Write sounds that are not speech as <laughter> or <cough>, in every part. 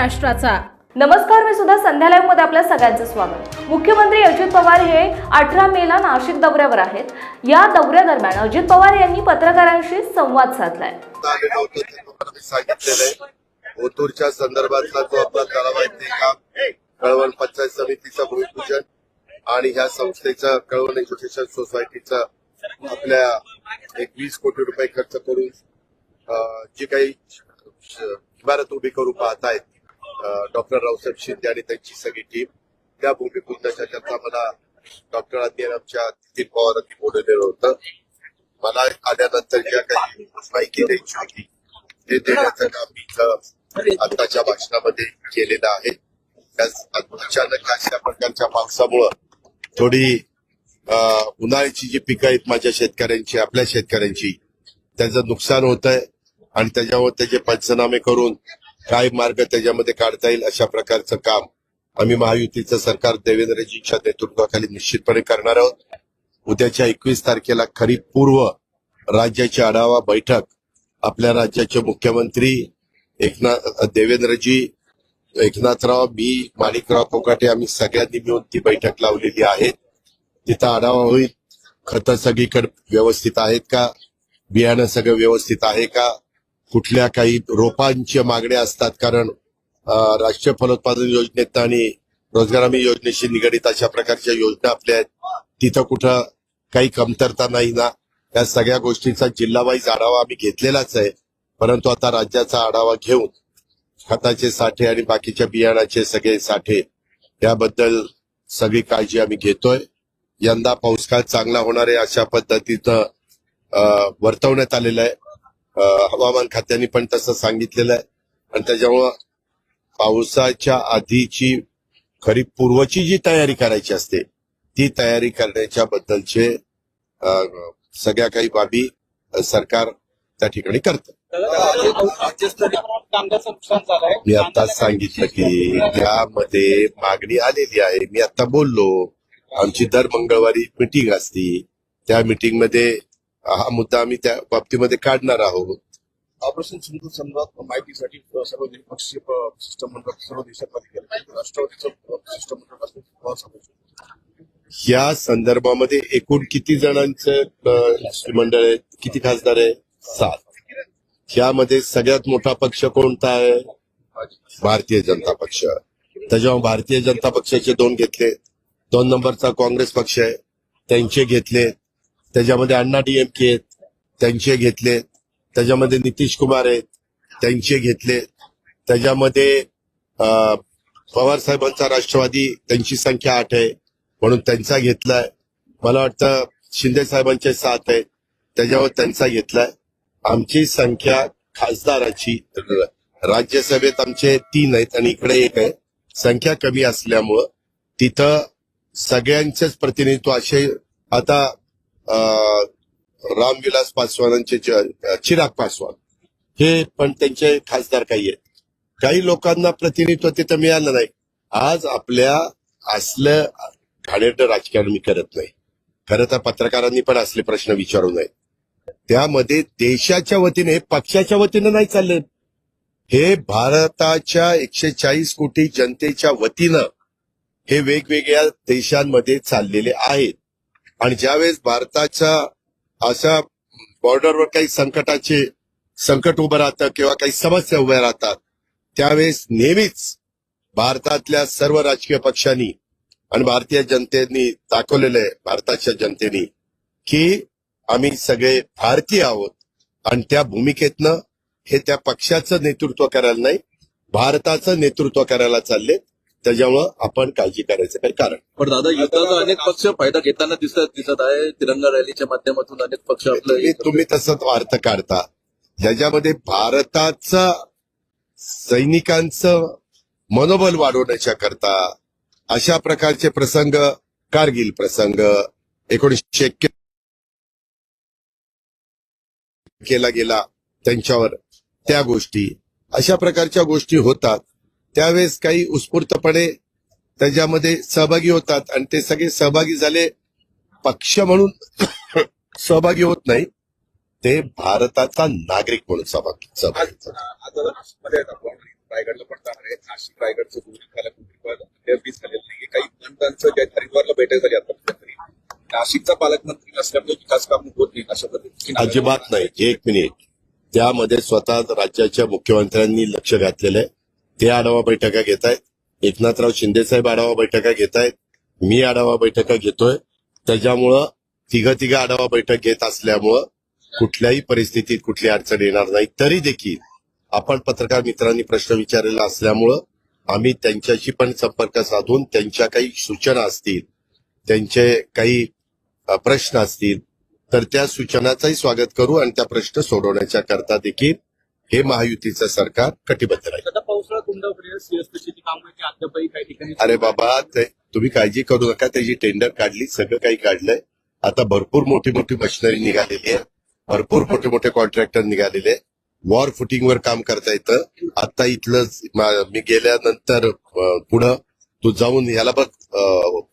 राष्ट्राचा नमस्कार मी सुद्धा संध्या मध्ये आपल्या सगळ्यांचं स्वागत. मुख्यमंत्री अजित पवार हे अठरा मेला नाशिक दौऱ्यावर आहेत. या दौऱ्यादरम्यान अजित पवार यांनी पत्रकारांशी संवाद साधलाय. आहे ओतूरच्या संदर्भातला जो आपला तलाव आहे ते काम कळवण पंचायत समितीचं भूमिपूजन आणि ह्या संस्थेचं कळवण एज्युकेशन सोसायटीचं आपल्या एक वीस कोटी रुपये खर्च करून जी काही इमारत उभी करू पाहत आहेत डॉक्टर रावसाहेब शिंदे आणि त्यांची सगळी टीम त्या भूमिपूजनाच्या करता मला डॉक्टरांनी आमच्या नितीन पवारांनी बोलवलेलं होतं. मला आल्यानंतर ज्या काही माहिती द्यायची होती ते देण्याचं काम मी इथं आताच्या भाषणामध्ये केलेलं आहे. अचानक अशा प्रकारच्या पावसामुळं थोडी उन्हाळ्याची जी पिकं आहेत माझ्या शेतकऱ्यांची आपल्या शेतकऱ्यांची त्याचं नुकसान होत आहे आणि त्याच्यावर त्याचे पंचनामे करून काय मार्ग त्याच्यामध्ये काढता येईल अशा प्रकारचं काम आम्ही महायुतीचं सरकार देवेंद्रजींच्या नेतृत्वाखाली निश्चितपणे करणार आहोत. उद्याच्या एकवीस तारखेला खरीप पूर्व राज्याची आढावा बैठक. आपल्या राज्याचे मुख्यमंत्री एकनाथ देवेंद्रजी एकनाथराव बी माणिकराव कोकाटे आम्ही सगळ्यांनी मिळून ती बैठक लावलेली आहे. तिथं आढावा होईल. खतं सगळीकडे व्यवस्थित आहेत का? बियाणं सगळं व्यवस्थित आहे का? कुठल्या काही रोपांच्या मागण्या असतात कारण राष्ट्रीय फलोत्पादन योजनेत आणि रोजगार हमी योजनेशी निगडीत अशा प्रकारच्या योजना आपल्या आहेत. तिथं कुठं काही कमतरता नाही ना. त्या सगळ्या गोष्टींचा जिल्हावाईज आढावा आम्ही घेतलेलाच आहे. परंतु आता राज्याचा आढावा घेऊन खताचे साठे आणि बाकीच्या बियाणाचे सगळे साठे याबद्दल सगळी काळजी आम्ही घेतोय. यंदा पाऊसकाळ चांगला होणार आहे अशा पद्धतीनं वर्तवण्यात आलेलं आहे. हवामान खात्याने पण तसं सांगितलेलं आहे. आणि त्याच्यामुळं पावसाच्या आधीची खरीप पूर्वची जी तयारी करायची असते ती तयारी करण्याच्या बद्दलचे सगळ्या काही बाबी सरकार त्या ठिकाणी करतं. मी आता सांगितलं की त्यामध्ये मागणी आलेली आहे. मी आता बोललो आमची दर मंगळवारी मिटिंग असती. त्या मिटिंगमध्ये हा मुद्दा आम्ही त्या बाबतीमध्ये काढणार आहोत. ऑपरेशन सिंधू संदर्भात माहितीसाठी सर्व निष्पक्षीय शिष्टमंडळ सर्व देशात राष्ट्रवादीचं या संदर्भामध्ये एकूण किती जणांचं अं, मंडळ आहे किती खासदार आहे सात. यामध्ये सगळ्यात मोठा पक्ष कोणता आहे? भारतीय जनता पक्ष. त्याच्यामुळे भारतीय जनता पक्षाचे दोन घेतले दोन नंबरचा काँग्रेस पक्ष आहे त्यांचे घेतले त्याच्यामध्ये अण्णा डीएमके आहेत त्यांचे घेतले. त्याच्यामध्ये नितीश कुमार आहेत त्यांचे घेतले. त्याच्यामध्ये पवार साहेबांचा राष्ट्रवादी त्यांची संख्या आठ आहे म्हणून त्यांचा घेतलाय. मला वाटतं शिंदे साहेबांचे सात आहेत त्याच्यावर त्यांचा घेतलाय. आमची संख्या खासदाराची राज्यसभेत आमचे तीन आहेत आणि इकडे एक आहे. संख्या कमी असल्यामुळं तिथं सगळ्यांचेच प्रतिनिधित्व असे आता रामविलास पासवानांचे चिराग पासवान हे पण त्यांचे खासदार काही आहेत. काही लोकांना प्रतिनिधित्व तिथं मिळालं नाही. आज आपल्या असलं घाणेरडं राजकारण मी करत नाही. खरं तर पत्रकारांनी पण असले प्रश्न विचारू नये. त्यामध्ये देशाच्या वतीने पक्षाच्या वतीने नाही चालले हे भारताच्या एकशे चाळीस कोटी जनतेच्या वतीनं हे वेगवेगळ्या देशांमध्ये चाललेले आहेत. आणि ज्यावेळेस भारताच्या अशा बॉर्डरवर काही संकटाचे संकट उभं राहतं किंवा काही समस्या उभ्या राहतात त्यावेळेस नेहमीच भारतातल्या सर्व राजकीय पक्षांनी आणि भारतीय जनतेनी दाखवलेलं आहे भारताच्या जनतेनी की आम्ही सगळे भारतीय आहोत आणि त्या भूमिकेतनं हे त्या पक्षाचं नेतृत्व करायला नाही भारताचं नेतृत्व करायला चालले त्याच्यामुळं आपण काळजी करायचं काही कारण पण दादा युद्धाचा अनेक पक्ष फायदा घेताना दिसत दिसत आहे. तिरंगा रॅलीच्या माध्यमातून अनेक पक्ष आपलं तुम्ही तसंच अर्थ काढता. ज्याच्यामध्ये भारताचा सैनिकांचं मनोबल वाढवण्याच्या करता अशा प्रकारचे प्रसंग कारगिल प्रसंग एकोणीसशे केला गेला. त्यांच्यावर त्या गोष्टी अशा प्रकारच्या गोष्टी होतात. त्यावेळेस काही उत्स्फूर्तपणे त्याच्यामध्ये सहभागी होतात आणि ते सगळे सहभागी झाले. पक्ष म्हणून <coughs> सहभागी होत नाही. ते भारताचा नागरिक म्हणून सहभागी सहभागी रायगडला आहे नाशिक रायगडचं अद्यापही झालेलं नाहीये. काही मंत्र्यांचं ज्या हरिद्वारला बैठक झाली आता तरी नाशिकचा पालकमंत्री नसल्यामुळे विकास काम होत नाही अशा पद्धतीची नाराजी- अजिबात नाही. एक मिनिट. त्यामध्ये स्वतः राज्याच्या मुख्यमंत्र्यांनी लक्ष घातलेलं आहे. ते आढावा बैठका घेत आहेत एकनाथराव शिंदेसाहेब आढावा बैठका घेत आहेत मी आढावा बैठका घेतोय. त्याच्यामुळं तिघं तिघं आढावा बैठक घेत असल्यामुळं कुठल्याही परिस्थितीत कुठली अडचण येणार नाही. तरी देखील आपण पत्रकार मित्रांनी प्रश्न विचारलेला असल्यामुळं आम्ही त्यांच्याशी पण संपर्क साधून त्यांच्या काही सूचना असतील त्यांचे काही प्रश्न असतील तर त्या सूचनाचंही स्वागत करू आणि त्या प्रश्न सोडवण्याच्या करता देखील हे महायुतीचं सरकार कटिबद्ध राहील. अरे बाबा ते तुम्ही काळजी करू नका त्याची टेंडर काढली सगळं काही काढलंय. आता भरपूर मोठी मोठी मशिनरी निघालेली आहे. भरपूर मोठे मोठे कॉन्ट्रॅक्टर निघालेले वॉर फुटिंगवर काम करता येतं. आता इथलं मा- गेल्यानंतर पुढं तू जाऊन याला बघ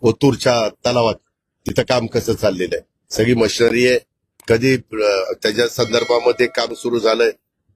ओतूरच्या तलावात तिथं काम कसं चाललेलं आहे. सगळी मशिनरी आहे. कधी त्याच्या संदर्भामध्ये काम सुरू झालंय.